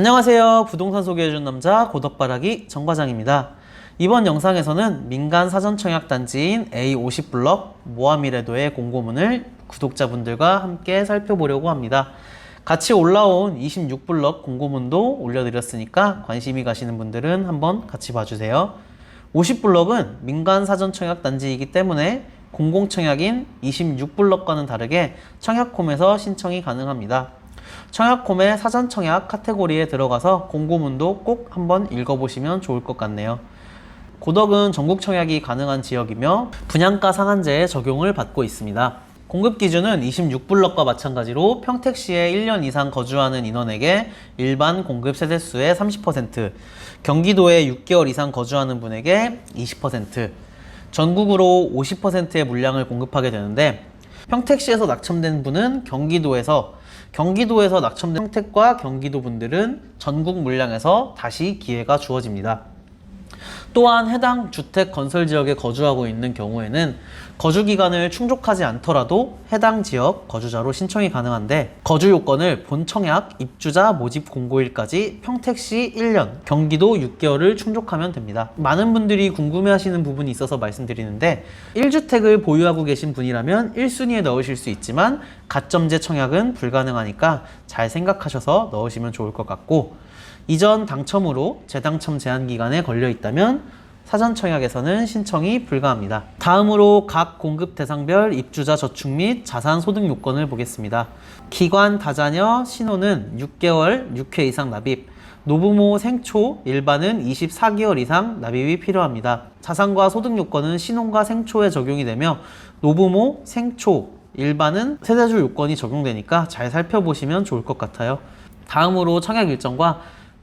안녕하세요. 부동산 소개해준 남자 고덕바라기 정과장입니다. 이번 영상에서는 민간 사전청약 단지인 A50블럭 모아미래도의 공고문을 구독자분들과 함께 살펴보려고 합니다. 같이 올라온 26블럭 공고문도 올려드렸으니까 관심이 가시는 분들은 한번 같이 봐주세요. 50블럭은 민간 사전청약 단지이기 때문에 공공청약인 26블럭과는 다르게 청약홈에서 신청이 가능합니다. 청약홈의 사전청약 카테고리에 들어가서 공고문도 꼭 한번 읽어보시면 좋을 것 같네요. 고덕은 전국 청약이 가능한 지역이며 분양가 상한제에 적용을 받고 있습니다. 공급 기준은 26블럭과 마찬가지로 평택시에 1년 이상 거주하는 인원에게 일반 공급 세대수의 30%, 경기도에 6개월 이상 거주하는 분에게 20%, 전국으로 50%의 물량을 공급하게 되는데 평택시에서 낙첨된 분은 경기도에서 경기도에서 낙첨된 평택과 경기도 분들은 전국 물량에서 다시 기회가 주어집니다. 또한 해당 주택 건설 지역에 거주하고 있는 경우에는 거주 기간을 충족하지 않더라도 해당 지역 거주자로 신청이 가능한데 거주 요건을 본 청약 입주자 모집 공고일까지 평택시 1년, 경기도 6개월을 충족하면 됩니다. 많은 분들이 궁금해하시는 부분이 있어서 말씀드리는데 1주택을 보유하고 계신 분이라면 1순위에 넣으실 수 있지만 가점제 청약은 불가능하니까 잘 생각하셔서 넣으시면 좋을 것 같고 이전 당첨으로 재당첨 제한 기간에 걸려 있다면 사전 청약에서는 신청이 불가합니다. 다음으로 각 공급 대상별 입주자 저축 및 자산 소득 요건을 보겠습니다. 기관 다자녀 신혼은 6개월 6회 이상 납입, 노부모 생초 일반은 24개월 이상 납입이 필요합니다. 자산과 소득 요건은 신혼과 생초에 적용이 되며 노부모 생초 일반은 세대주 요건이 적용되니까 잘 살펴보시면 좋을 것 같아요. 다음으로 청약 일정과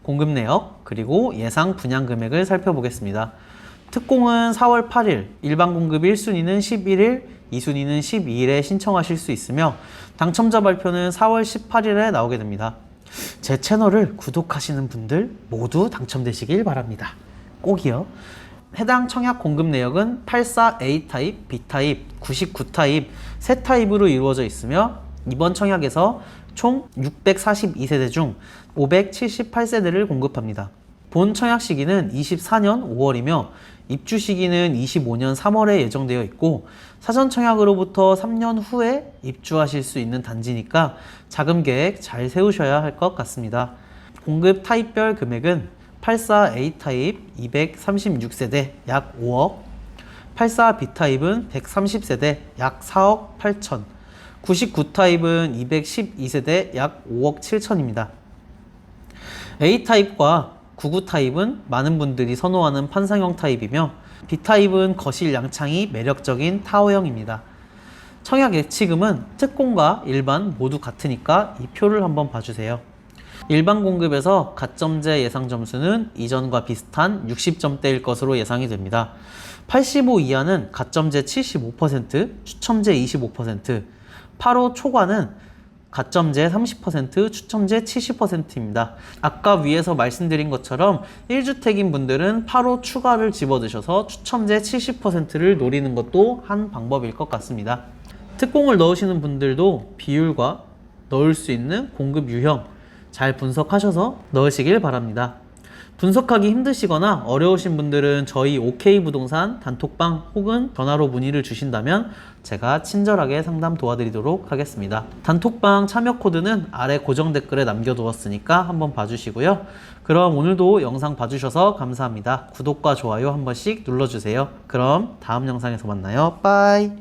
공급 내역 그리고 예상 분양 금액을 살펴보겠습니다. 특공은 4월 8일, 일반 공급 1순위는 11일, 2순위는 12일에 신청하실 수 있으며 당첨자 발표는 4월 18일에 나오게 됩니다. 제 채널을 구독하시는 분들 모두 당첨되시길 바랍니다. 꼭이요. 해당 청약 공급 내역은 84A 타입, B 타입, 99 타입 세 타입으로 이루어져 있으며 이번 청약에서 총 642세대 중 578세대를 공급합니다. 본 청약 시기는 24년 5월이며 입주 시기는 25년 3월에 예정되어 있고 사전 청약으로부터 3년 후에 입주하실 수 있는 단지니까 자금 계획 잘 세우셔야 할 것 같습니다. 공급 타입별 금액은 84A 타입 236세대 약 5억, 84B 타입은 130세대 약 4억 8천, 99 타입은 212세대 약 5억 7천입니다. A 타입과 99 타입은 많은 분들이 선호하는 판상형 타입이며 B 타입은 거실 양창이 매력적인 타워형입니다. 청약 예치금은 특공과 일반 모두 같으니까 이 표를 한번 봐주세요. 일반 공급에서 가점제 예상 점수는 이전과 비슷한 60점대일 것으로 예상이 됩니다. 85 이하는 가점제 75%, 추첨제 25%, 85 초과는 가점제 30%, 추첨제 70%입니다. 아까 위에서 말씀드린 것처럼 1주택인 분들은 8호 추가를 집어드셔서 추첨제 70%를 노리는 것도 한 방법일 것 같습니다. 특공을 넣으시는 분들도 비율과 넣을 수 있는 공급 유형 잘 분석하셔서 넣으시길 바랍니다. 분석하기 힘드시거나 어려우신 분들은 저희 OK 부동산 단톡방 혹은 전화로 문의를 주신다면 제가 친절하게 상담 도와드리도록 하겠습니다. 단톡방 참여 코드는 아래 고정 댓글에 남겨두었으니까 한번 봐주시고요. 그럼 오늘도 영상 봐주셔서 감사합니다. 구독과 좋아요 한 번씩 눌러주세요. 그럼 다음 영상에서 만나요. 빠이.